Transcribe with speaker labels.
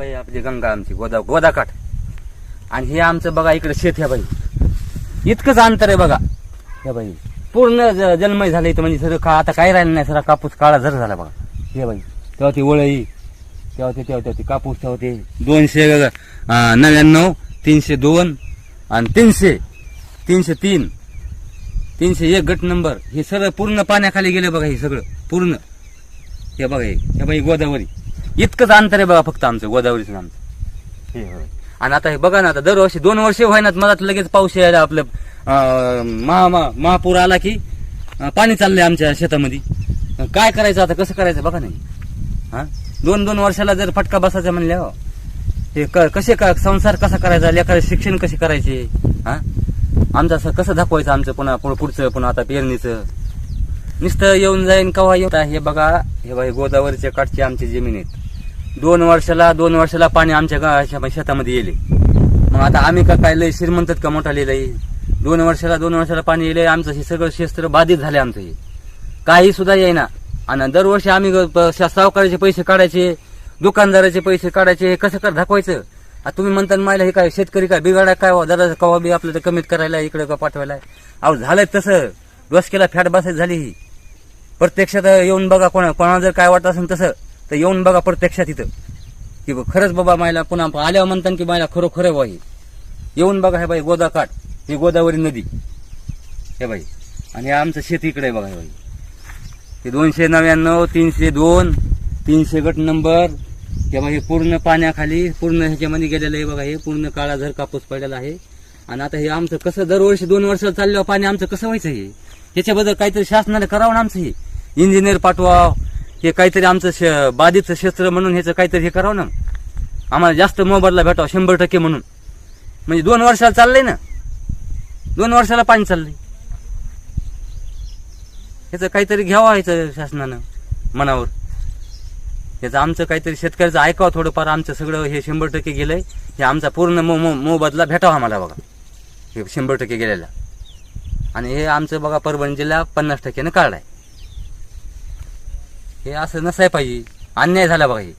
Speaker 1: बाई आपली गंगा आमची गोदा गोदाकाठ. आणि हे आमचं बघा इकडे शेत ह्या बाई. इतकंच अंतर आहे बघा. ह्या बाई पूर्ण ज- जन्मय झालं इथं म्हणजे सगळं का आता काय राहिलं नाही सगळा कापूस काळा जर झाला बघा. हे बाई तेव्हा ती वळई तेव्हा ते तेव्हा ते कापूस तेव्हा ते दोनशे नव्याण्णव तीनशे दोन आणि तीनशे तीनशे तीन तीनशे एक गट नंबर. हे सगळं पूर्ण पाण्याखाली गेलं बघा हे सगळं पूर्ण. हे बघा हे बाई गोदावरी. इतकंच अंतर आहे बघा फक्त आमचं गोदावरीचं आमचं. हे होय. आणि आता हे बघा ना आता दरवर्षी दोन वर्षे होईनात मला तर लगेच पाऊस यायला आपलं अं, महा महा- महापूर आला की अं, पाणी चाललंय आमच्या शेतामध्ये. अं, काय करायचं आता कसं करायचं बघा नाही हा. दोन दोन वर्षाला जर फटका बसायचा म्हणल्या हो. हे. क- कसे का संसार कसा करायचा लेकराचे शिक्षण कसे करायचे? हा? आमचं असं कसं दाखवायचं आमचं पुन्हा पुढं- पुढचं पुन्हा आता पेरणीचं? नुसतं येऊन जाईन कवा येऊन हे बघा हे बघा हे गोदावरीच्या काठची आमची जमीन आहेत. दोन वर्षाला दोन वर्षाला पाणी आमच्या गा- शेतामध्ये येले. मग आता आम्ही का काय लय श्रीमंतत का मोठा लिहिलंय? दोन वर्षाला दोन वर्षाला पाणी येले आमचं हे सगळं शस्त्र बाधित झाले आमचं हे. काही सुद्धा येईना. आणि दरवर्षी आम्ही ग- प- शा सावकाराचे पैसे काढायचे दुकानदाराचे पैसे काढायचे हे कसं कर दाखवायचं? आता तुम्ही म्हणता ना मला हे काय शेतकरी काय बिघाडा काय हो, जरा कवा बी आपलं तर कमीत करायला इकडे का पाठवायला? अहो झालंय तसं. डोसकेला फॅट बसायची झाली ही. प्रत्यक्षात येऊन बघा कोणा कोणाला जर काय वाटत असेल तसं. तर येऊन बघा प्रत्यक्षात इथं. की खरंच बाबा मायला पुन्हा आल्यावर म्हणतात की मायला खरोखर बाई येऊन बघा हे बाई गोदाकाठ ही गोदावरी नदी. हे बाई. आणि हे आमचं शेत इकडे आहे बघा हे बाई. हे दोनशे नव्याण्णव तीनशे दोन तीनशे गट नंबर. हे हे पूर्ण पाण्याखाली पूर्ण ह्याच्यामध्ये गेलेलं आहे बघा हे. पूर्ण काळा झर कापूस पडलेला आहे. आणि आता हे आमचं कसं दरवर्षी दोन वर्ष चालल्यावर पाणी आमचं कसं व्हायचं हे? याच्याबद्दल काहीतरी शासनाला करावं ना आमचं हे? इंजिनियर पाठवा हे काहीतरी आमचं श- बाधितचं क्षेत्र म्हणून ह्याचं काहीतरी हे करावं ना. आम्हाला जास्त मोबदला भेटावं शंभर टक्के म्हणून. म्हणजे दोन वर्षाला चाललंय ना. दोन वर्षाला पाणी चाललंय. ह्याचं काहीतरी घ्यावं ह्याचं शासनानं मनावर. याचं आमचं काहीतरी शेतकऱ्याचं ऐकावं थोडंफार आमचं सगळं हे शंभर टक्के गेलंय. हे आमचा पूर्ण मो मो मोबदला भेटावा आम्हाला बघा. हे शंभर टक्के गेलेला. आणि हे आमचं बघा परभणी जिल्हा पन्नास टक्क्यानं काढलाय. हे असं नसाय पाहिजे. अन्याय झाला पाहिजे